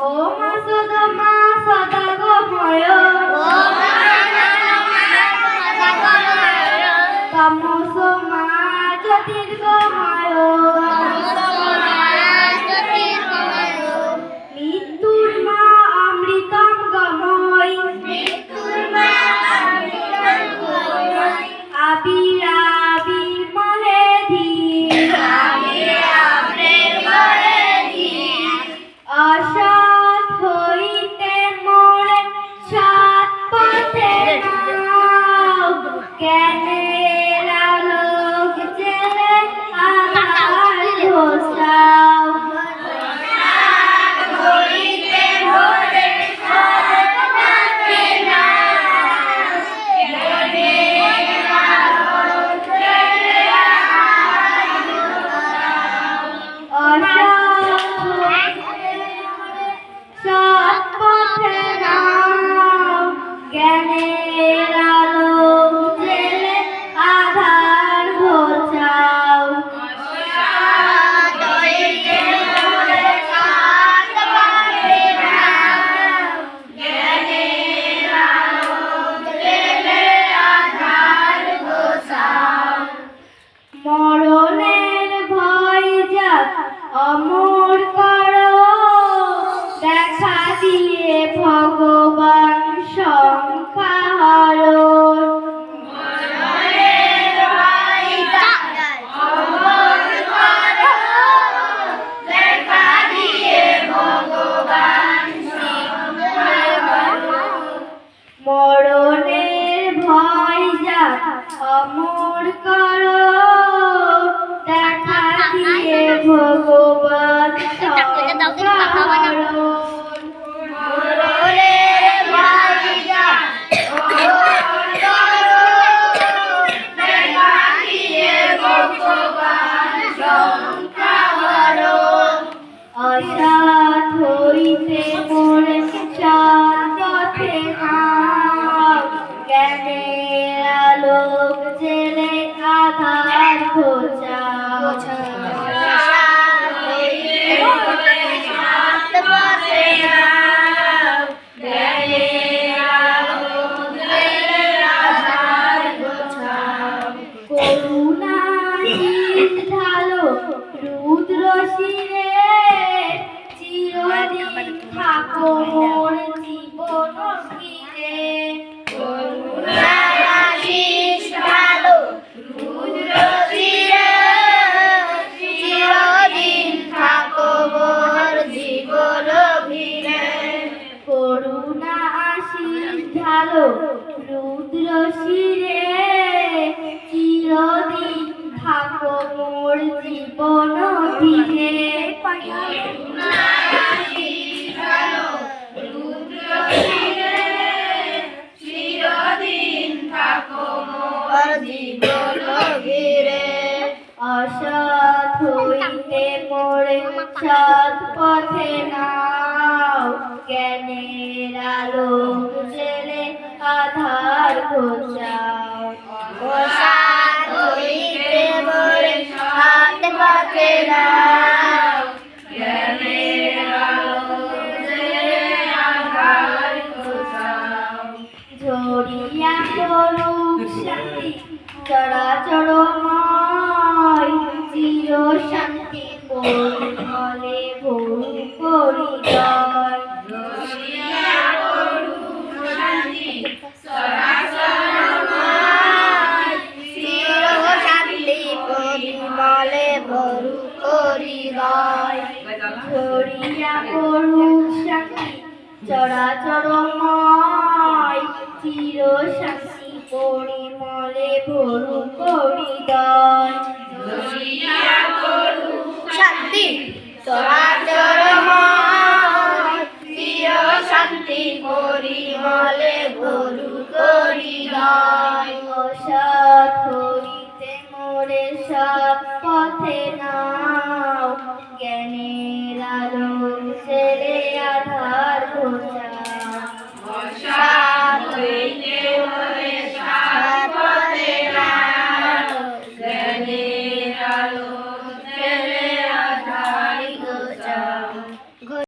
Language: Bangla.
ও মা সদা মা সদা গো ভয় মরণের ভয় যাক অমর করো। দেখা দিয়ে ভগবান সংখ্যা মরণের ভয় যা অমর করো। অসাধ হইতে মোরে সাত পথে জ্ঞানের আলোক জেলে আধার ঘোচাও মোরে সৎ পথে নাও। জ্ঞানের আলো জেলে আধার ঘোষাও। করুক শান্তি চরাচরময় ছড়িয়া পড়ুক সাক্ষী। চরাচরময় চির সাক্ষী পরিমলে ভরুক পরিদয় শান্তি। চরাচরময় চির শান্তি পরিমলে ভরুক পরিদয় সব করিতে মোরে সব পথে না